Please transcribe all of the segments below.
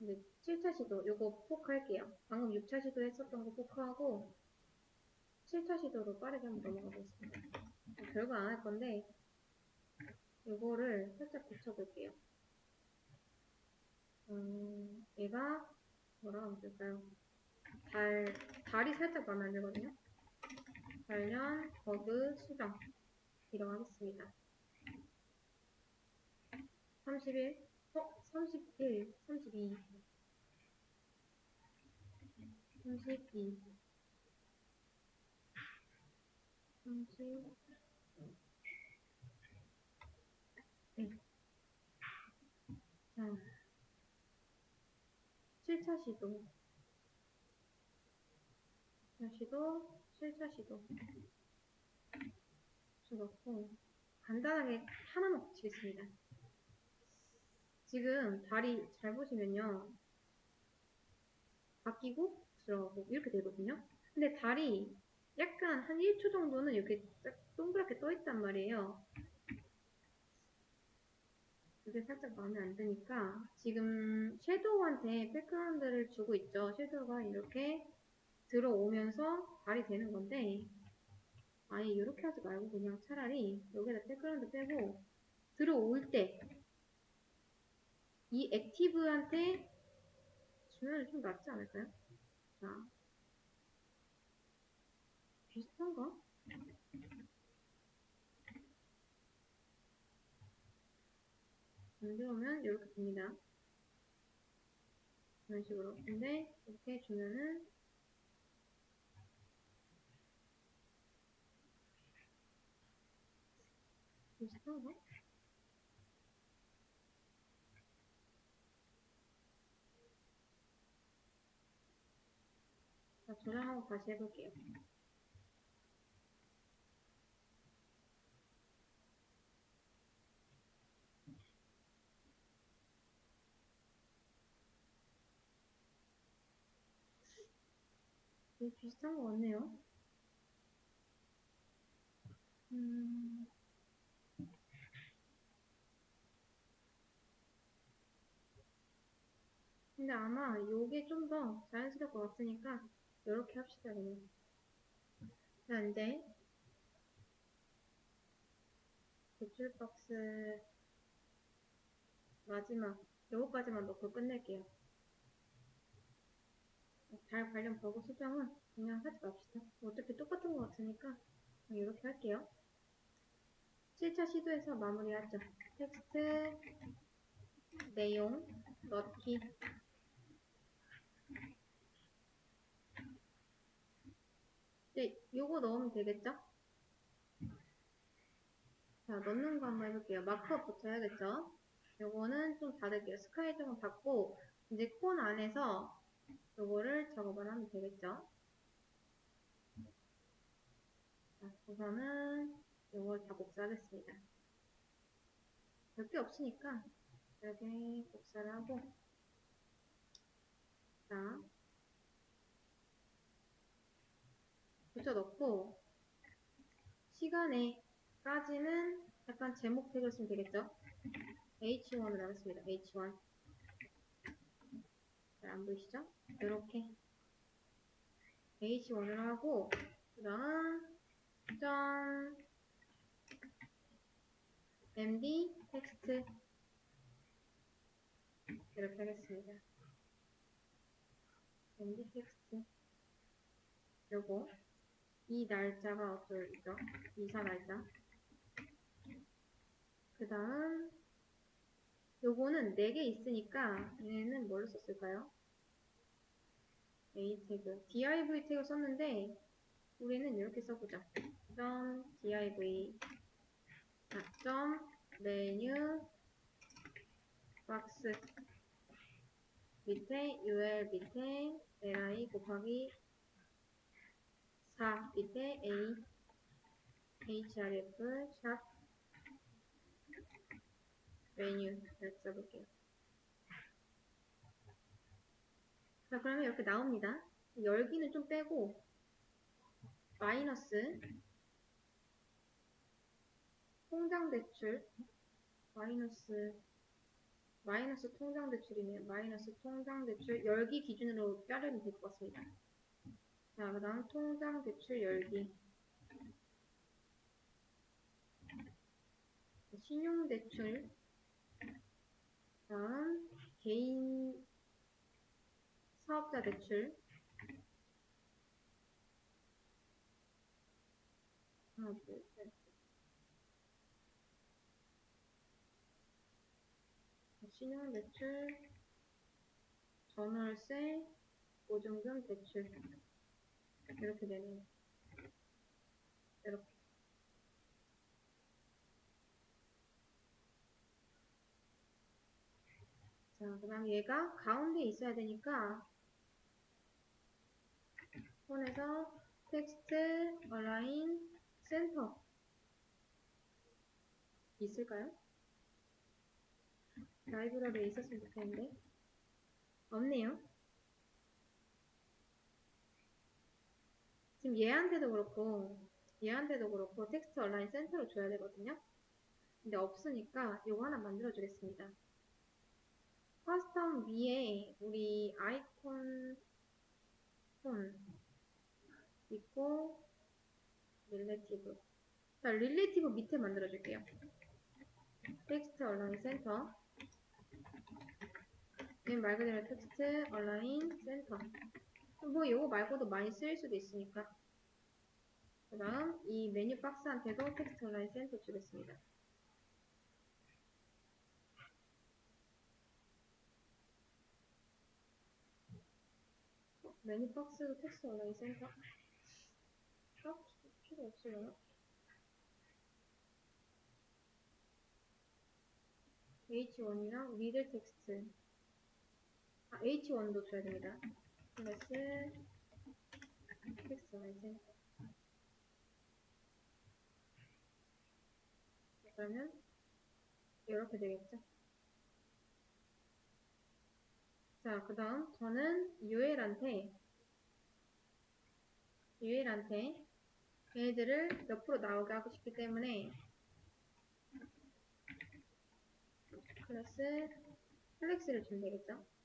이제 7차 시도 요거 포크할게요. 방금 6차 시도 했었던 거 포크하고 7차 시도로 빠르게 한번 넘어가 보겠습니다. 별거 안 할 건데 요거를 살짝 붙여볼게요. 음, 얘가 뭐라고 하면 될까요? 달, 달이 살짝 마음에 안 들거든요. 관련 버그 수정 들어가겠습니다. 31, 어? 31, 32, 32, 30, 네. 자, 7차 시도, 7차 시도, 7차 시도. 넣고 간단하게 하나만 붙이겠습니다. 지금 다리 잘 보시면요. 바뀌고 들어가고 이렇게 되거든요. 근데 다리 약간 한 1초 정도는 이렇게 딱 동그랗게 떠 있단 말이에요. 그게 살짝 마음에 안 드니까 지금 섀도우한테 백그라운드를 주고 있죠. 섀도우가 이렇게 들어오면서 발이 되는 건데 아니 이렇게 하지 말고 그냥 차라리 여기다 백그라운드 빼고 들어올 때 이 액티브한테 주면 좀 낫지 않을까요? 자 비슷한가? 안 들어오면 이렇게 됩니다. 이런 식으로. 근데 이렇게 주면은 비슷한가? 자, 저장하고 다시 해볼게요. 되게 비슷한 것 같네요. 음... 근데 아마 요게 좀 더 자연스러울 것 같으니까 이렇게 합시다 그냥. 자 이제 배출 박스 마지막 요거까지만 넣고 끝낼게요. 달 관련 버그 수정은 그냥 하지 맙시다. 어차피 똑같은 것 같으니까 이렇게 할게요. 7차 시도해서 마무리하죠. 텍스트 내용 넣기 네, 요거 넣으면 되겠죠? 자, 넣는 거 한번 해볼게요. 마크업 붙여야겠죠? 요거는 좀 닫을게요. 스카이 좀 닫고, 이제 콘 안에서 요거를 작업을 하면 되겠죠? 자, 우선은 요걸 다 복사하겠습니다. 몇 개 없으니까 이렇게 복사를 하고, 자, 붙여 넣고 시간에 까지는 약간 제목 태그를 쓰면 되겠죠? H1을 하겠습니다. H1 잘 안 보이시죠? 이렇게 H1을 하고 그 다음 짠 MD 텍스트 이렇게 하겠습니다. MD 텍스트 요거 이 날짜가 어떨죠? 이사 날짜. 그 다음, 요거는 4개 있으니까, 얘는 뭘로 썼을까요? A 태그. div 태그 썼는데, 우리는 이렇게 써보자. 점 div. 아, 점 메뉴 박스. 밑에 ul 밑에 li 곱하기 4 밑에 A href 샵 메뉴 써볼게요. 자 그러면 이렇게 나옵니다. 열기는 좀 빼고 마이너스 통장 대출 마이너스 마이너스 통장 대출이네요. 마이너스 통장 대출 열기 기준으로 자르면 될 것 같습니다. 자, 그 다음 통장 대출 열기. 신용 대출. 다음 개인 사업자 대출. 하나, 둘, 셋. 신용 대출, 전월세, 보증금 대출. 이렇게 되네요. 이렇게. 자, 그 다음 얘가 가운데 있어야 되니까 폰에서 텍스트, 어라인, 센터 있을까요? 라이브러리에 있었으면 좋겠는데 없네요. 지금 얘한테도 그렇고 얘한테도 그렇고 텍스트 온라인 센터로 줘야 되거든요. 근데 없으니까 이거 하나 만들어 주겠습니다. 커스텀 위에 우리 아이콘 폰 있고 릴레티브 자 릴레티브 밑에 만들어 줄게요. 텍스트 온라인 센터 말 그대로 텍스트 온라인 센터 뭐 이거 말고도 많이 쓰일 수도 있으니까. 그 다음 이 메뉴 박스한테도 텍스트 온라인 센터 주겠습니다. 어, 메뉴 박스도 텍스트 온라인 센터. 어? 필요 없으려나? H1이랑 미들 텍스트. 아, H1도 줘야 됩니다 플러스 온라인 센터 그러면 이렇게 되겠죠? 자 그 다음 저는 UL한테 UL한테 얘네들을 옆으로 나오게 하고 싶기 때문에 플러스 플렉스를 주면 되겠죠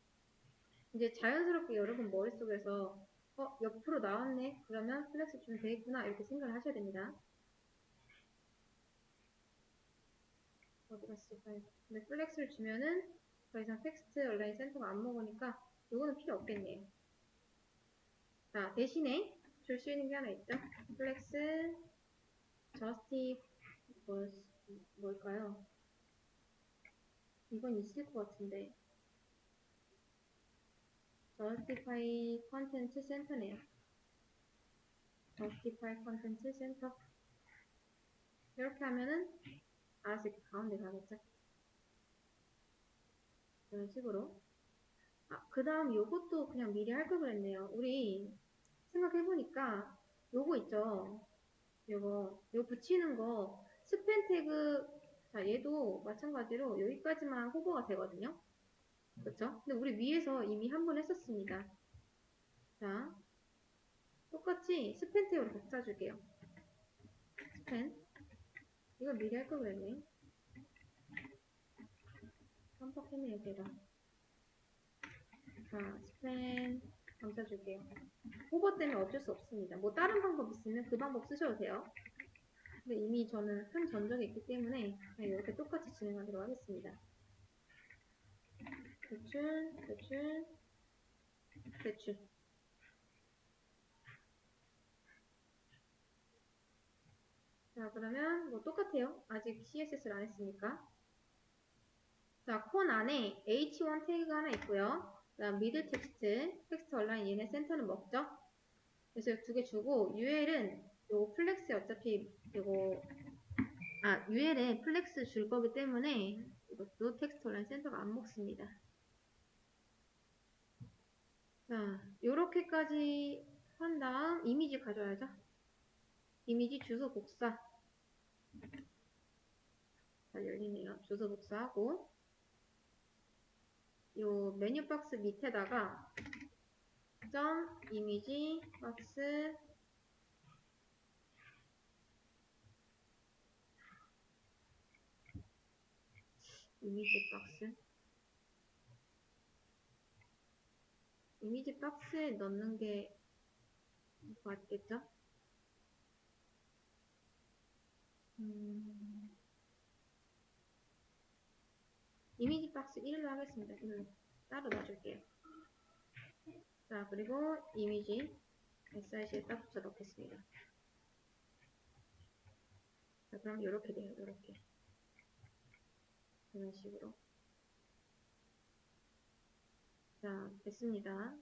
이제 자연스럽게 여러분 머릿속에서 어 옆으로 나왔네. 그러면 플렉스 주면 되겠구나. 이렇게 생각을 하셔야 됩니다. 어디 갔어 근데 플렉스를 주면은 더 이상 텍스트 온라인 센터가 안 먹으니까 이거는 필요 없겠네요. 자 대신에 줄 수 있는 게 하나 있죠. 플렉스 저스티 뭐, 뭘까요? 이건 있을 것 같은데 justify content 센터네요. justify content 센터. 이렇게 하면은 알아서 이렇게 가운데 가겠죠. 이런 식으로. 아, 그 다음 요것도 그냥 미리 할 걸 그랬네요. 우리 생각해보니까 요거 있죠. 요거, 요 붙이는 거 스팸 태그, 자, 얘도 마찬가지로 여기까지만 호버가 되거든요. 그렇죠? 근데 우리 위에서 이미 한 번 했었습니다. 자, 똑같이 스팬 태그로 바꿔줄게요. 스팬. 이거 미리 할걸 그랬네. 깜빡했네요, 제가. 자, 스팬 감싸줄게요. 호버 때문에 어쩔 수 없습니다. 뭐 다른 방법 있으면 그 방법 쓰셔도 돼요. 근데 이미 저는 한 전적이 있기 때문에 이렇게 똑같이 진행하도록 하겠습니다. 대출, 대출, 대출. 자, 그러면 뭐 똑같아요. 아직 CSS를 안 했으니까. 자, 콘 안에 H1 태그가 하나 있고요. 그다음 미드 텍스트, 텍스트 온라인 얘네 센터는 먹죠. 그래서 두 개 주고 UL은 요 플렉스에 어차피 이거 아 UL에 플렉스 줄 거기 때문에 이것도 텍스트 온라인 센터가 안 먹습니다. 자, 요렇게까지 한 다음 이미지 가져야죠. 이미지 주소 복사. 잘 열리네요. 주소 복사하고 요 메뉴 박스 밑에다가 점 이미지 박스 이미지 박스 이미지 박스에 넣는 게 맞겠죠? 음, 이미지 박스 1로 하겠습니다. 1로. 따로 놔줄게요. 자, 그리고 이미지 SIC에 딱 붙여 넣겠습니다. 자, 그럼 이렇게 돼요. 이렇게. 이런 식으로. 자, 됐습니다.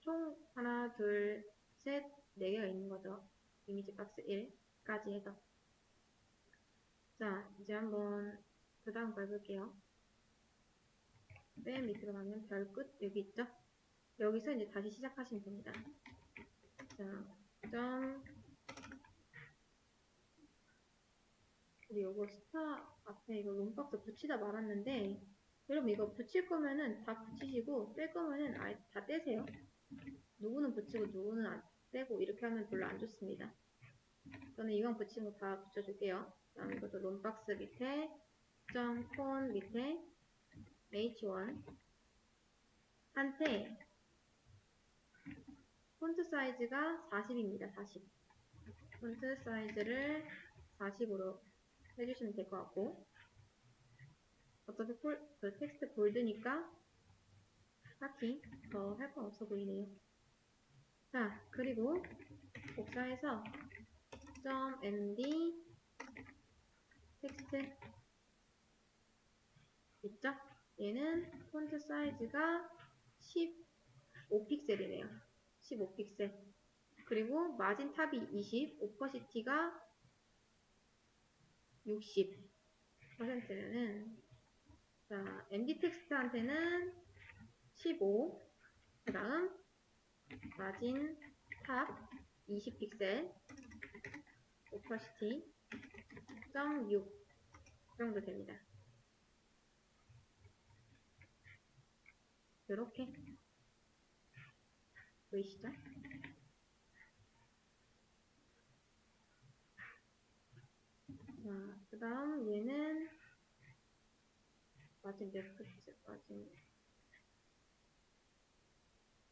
총 하나, 둘, 셋, 네 개가 있는 거죠. 이미지 박스 1까지 해서. 자, 이제 한번 그 다음 거 해볼게요. 맨 밑으로 가면 별 끝 여기 있죠? 여기서 이제 다시 시작하시면 됩니다. 자, 점 우리 요거 스타 앞에 이거 롬박스 붙이다 말았는데 여러분 이거 붙일 거면은 다 붙이시고 뺄 거면은 아예 다 떼세요. 누구는 붙이고 누구는 안 떼고 이렇게 하면 별로 안 좋습니다. 저는 이왕 붙이는 거다 붙여줄게요. 그다음 이것도 롬박스 밑에 점 콘 밑에 H1 한테 폰트 사이즈가 40입니다. 40 폰트 사이즈를 40으로 해주시면 될 것 같고 어차피 폴, 그 텍스트 볼드니까 딱히 더할 건 없어 보이네요. 자 그리고 복사해서 .md 텍스트 있죠? 얘는 폰트 사이즈가 15픽셀이네요. 15픽셀. 그리고 마진 탑이 20, 오퍼시티가 60%는 자, MD 텍스트한테는 15, 그 다음 마진 탑 20픽셀, 오퍼시티 0.6 정도 됩니다. 이렇게 보이시죠? 자, 그 다음 얘는 마진 몇 픽셀, 마진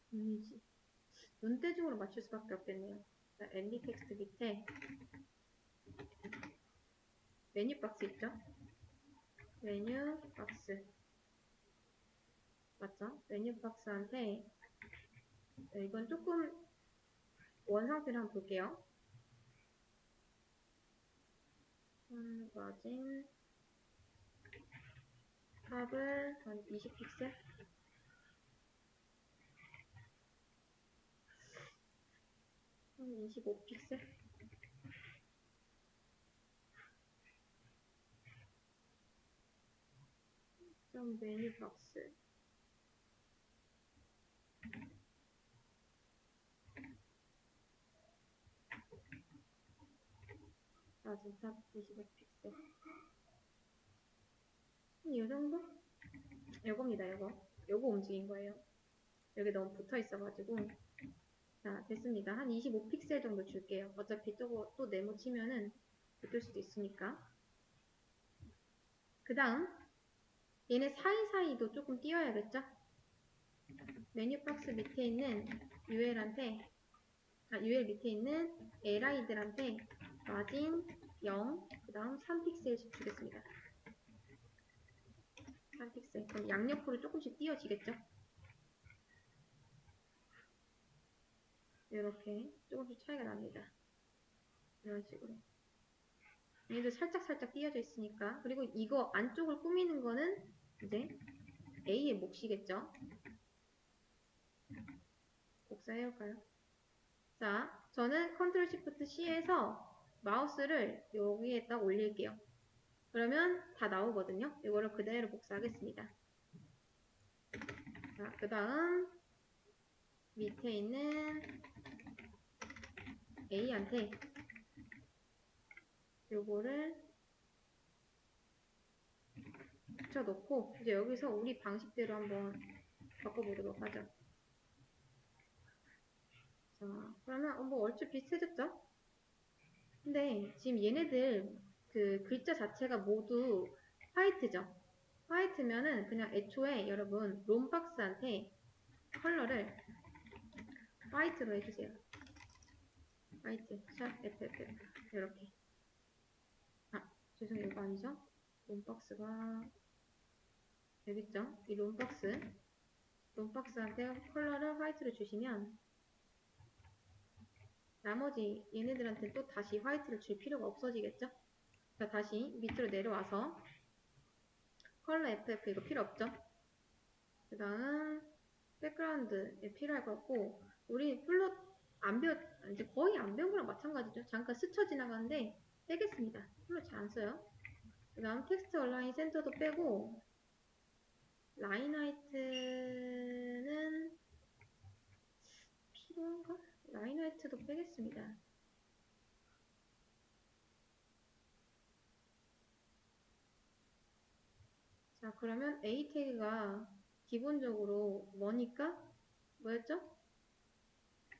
이미지 눈대중으로 맞출 수밖에 없겠네요. 자, 앤디 텍스트 밑에 메뉴 박스 있죠? 메뉴 박스 맞죠? 메뉴 박스한테 네, 이건 조금 원상태를 한번 볼게요. 음, 마진 탑을 한 20픽셀? 한 25픽셀? 좀 메뉴 박스. 마진 탑 25픽셀 이 정도? 요겁니다 요거. 요거 움직인 거예요. 여기 너무 붙어 있어가지고. 자 됐습니다. 한 25픽셀 정도 줄게요. 어차피 저거 또 네모 치면은 붙을 수도 있으니까. 그 다음 얘네 사이사이도 조금 띄워야겠죠? 메뉴 박스 밑에 있는 UL한테 아, UL 밑에 있는 LI들한테 마진 0, 그 다음 3픽셀씩 주겠습니다. 3픽셀. 그럼 양옆으로 조금씩 띄워지겠죠? 이렇게 조금씩 차이가 납니다. 이런 식으로. 얘도 살짝살짝 띄어져 있으니까. 그리고 이거 안쪽을 꾸미는 거는 이제 A의 몫이겠죠? 복사해볼까요? 자, 저는 컨트롤 시프트 C에서 마우스를 여기에 딱 올릴게요. 그러면 다 나오거든요. 이거를 그대로 복사하겠습니다. 자, 그 다음 밑에 있는 A한테 요거를 붙여놓고 이제 여기서 우리 방식대로 한번 바꿔보도록 하죠. 자, 그러면 어, 뭐 얼추 비슷해졌죠? 근데 지금 얘네들 그 글자 자체가 모두 화이트죠? 화이트면은 그냥 애초에 여러분 롬박스한테 컬러를 화이트로 해주세요. 화이트, 샵, FFF. 이렇게. 아, 죄송해요. 이거 아니죠? 롬박스가, 여기 있죠? 이 롬박스. 롬박스한테 컬러를 화이트로 주시면, 나머지 얘네들한테 또 다시 화이트를 줄 필요가 없어지겠죠? 자, 다시 밑으로 내려와서, 컬러 FF 이거 필요 없죠? 그 다음, 백그라운드에 필요할 것 같고, 우리 플롯 안 배웠, 이제 거의 안 배운 거랑 마찬가지죠. 잠깐 스쳐 지나가는데 빼겠습니다. 플롯 잘 안 써요. 그 다음 텍스트 얼라인 센터도 빼고, 라인 하이트는 필요한가? 라인 하이트도 빼겠습니다. 자, 그러면 A 태그가 기본적으로 뭐니까? 뭐였죠?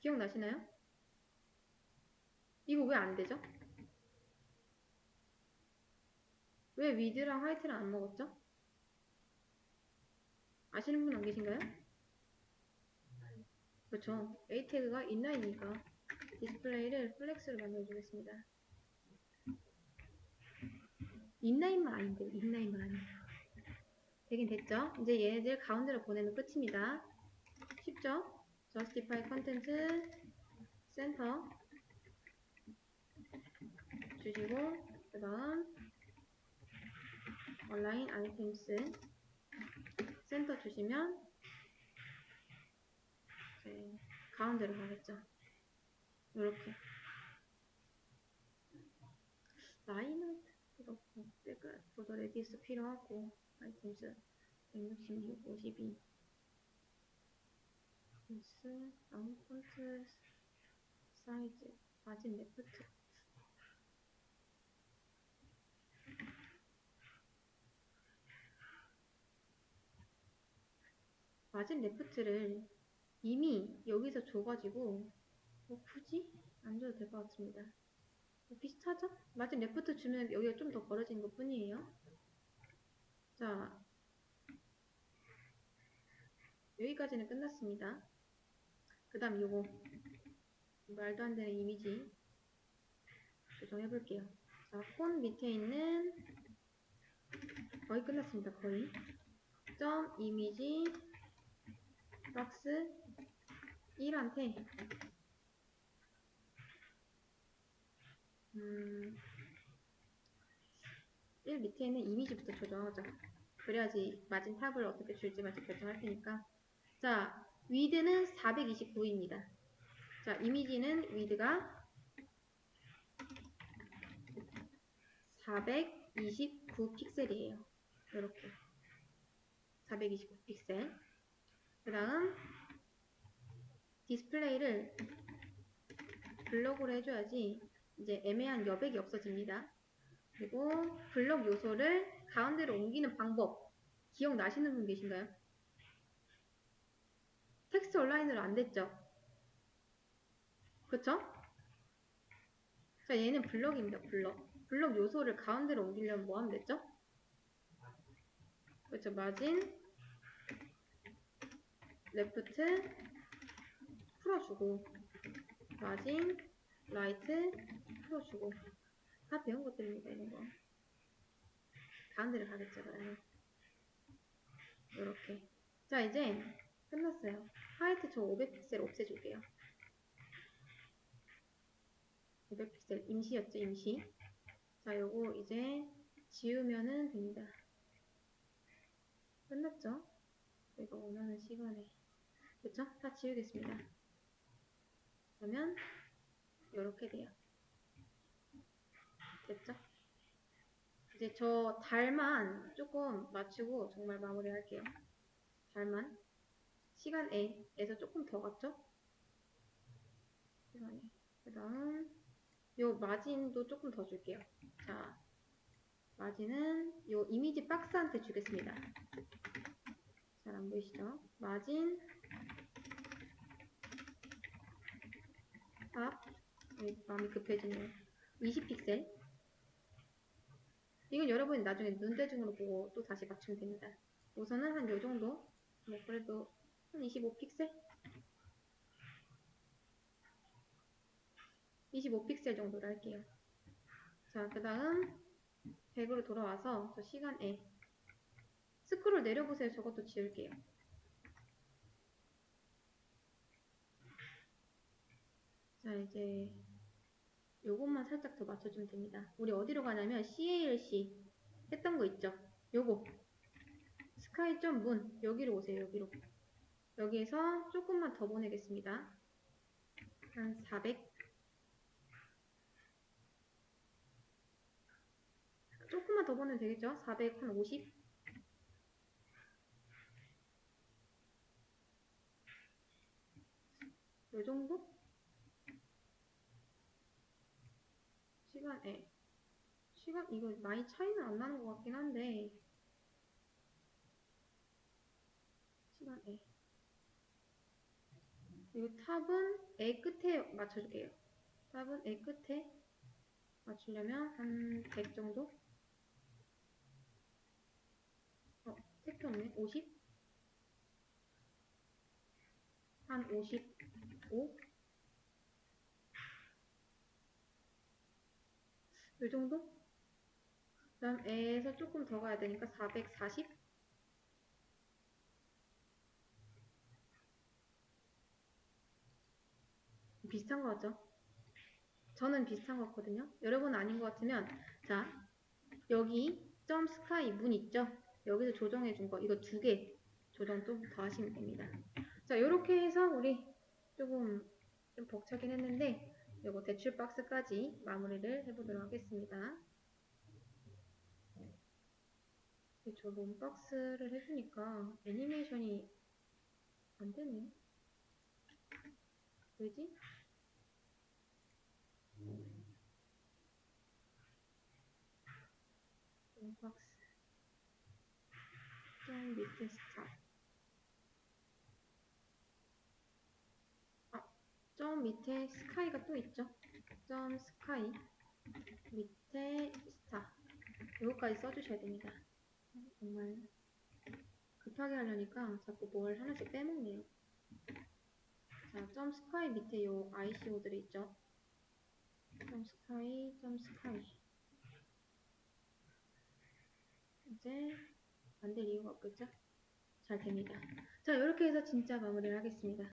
기억나시나요? 이거 왜 안 되죠? 왜 위드랑 화이트를 안 먹었죠? 아시는 분 안 계신가요? 그렇죠. A 태그가 인라인이니까 디스플레이를 플렉스로 만들어주겠습니다. 인라인만 아닌데 인라인만 아니에요. 되긴 됐죠? 이제 얘네들 가운데로 보내면 끝입니다. 쉽죠? justify content center 주시고 그 다음 align items 센터 주시면 이제 가운데로 가겠죠. 이렇게 라인은 그렇고 백을 보더 레디스 필요하고 아이템스 166, 52 펜스, 다운 폰트 사이즈, 마진 레프트 마진 레프트를 이미 여기서 줘가지고 뭐 굳이 안 줘도 될 것 같습니다. 뭐 비슷하죠? 마진 레프트 주면 여기가 좀 더 벌어지는 것 뿐이에요. 자, 여기까지는 끝났습니다. 그 다음 요거 말도 안 되는 이미지 조정해 볼게요. 자, 폰 밑에 있는 거의 끝났습니다. 거의 점 이미지 박스 1한테 음, 1 밑에 있는 이미지부터 조정하자. 그래야지 마진 탑을 어떻게 줄지 말지 결정할 테니까. 자, 위드는 429입니다. 자, 이미지는 위드가 429 픽셀이에요. 이렇게. 429 픽셀. 그 다음, 디스플레이를 블록으로 해줘야지 이제 애매한 여백이 없어집니다. 그리고 블록 요소를 가운데로 옮기는 방법 기억나시는 분 계신가요? 텍스트 온라인으로 안 됐죠? 그쵸? 자, 얘는 블럭입니다, 블럭. 블럭 요소를 가운데로 옮기려면 뭐 하면 됐죠? 그쵸, 마진, 레프트, 풀어주고, 마진, 라이트, 풀어주고. 다 배운 것들입니다, 이런 거. 가운데를 가겠죠, 그러면. 이렇게. 자, 이제 끝났어요. 화이트 저 500픽셀 없애줄게요. 500픽셀 임시였죠, 임시. 자, 요거 이제 지우면은 됩니다. 끝났죠? 저희가 원하는 시간에. 그쵸? 다 지우겠습니다. 그러면 이렇게 돼요. 됐죠? 이제 저 달만 조금 맞추고 정말 마무리 할게요. 달만. 시간 A에서 조금 더 갔죠? 시간에. 그 다음, 요 마진도 조금 더 줄게요. 자, 마진은 요 이미지 박스한테 주겠습니다. 잘 안 보이시죠? 마진, 탑, 여기 마음이 급해지네요. 20픽셀. 이건 여러분이 나중에 눈대중으로 보고 또 다시 맞추면 됩니다. 우선은 한 요 정도? 뭐 그래도 한 25픽셀? 25픽셀 정도로 할게요. 자, 그 다음 100으로 돌아와서 저 시간에 스크롤 내려보세요. 저것도 지울게요. 자, 이제 요것만 살짝 더 맞춰주면 됩니다. 우리 어디로 가냐면 CALC 했던 거 있죠? 요거 스카이.문 여기로 오세요. 여기로 여기에서 조금만 더 보내겠습니다. 한 400. 조금만 더 보내면 되겠죠? 400, 한 50. 요 정도? 시간 에. 시간, 이거 많이 차이는 안 나는 것 같긴 한데. 시간 에. 그리고 탑은 애 끝에 맞춰줄게요. 탑은 애 끝에 맞추려면 한 100 정도? 어, 택도 없네. 50? 한 55? 이 정도? 그 다음 애에서 조금 더 가야 되니까 440? 비슷한 거 같죠? 저는 비슷한 것 같거든요. 여러분 아닌 것 같으면 자 여기 점 스카이 문 있죠? 여기서 조정해 준 거 이거 두 개 조정 좀 더 하시면 됩니다. 자 이렇게 해서 우리 조금 좀 벅차긴 했는데 이거 대출 박스까지 마무리를 해보도록 하겠습니다. 저 롬박스를 해주니까 애니메이션이 안 되네. 왜지? 롬박스. 좀 밑에 스타. 아, 점 밑에 스카이가 또 있죠? 점 스카이. 밑에 스타. 이거까지 써주셔야 됩니다. 정말 급하게 하려니까 자꾸 뭘 하나씩 빼먹네요. 자, 점 스카이 밑에 요 ICO들이 있죠. 점 스카이, 점 스카이. 이제 안될 이유가 없겠죠? 잘 됩니다. 자, 이렇게 해서 진짜 마무리를 하겠습니다.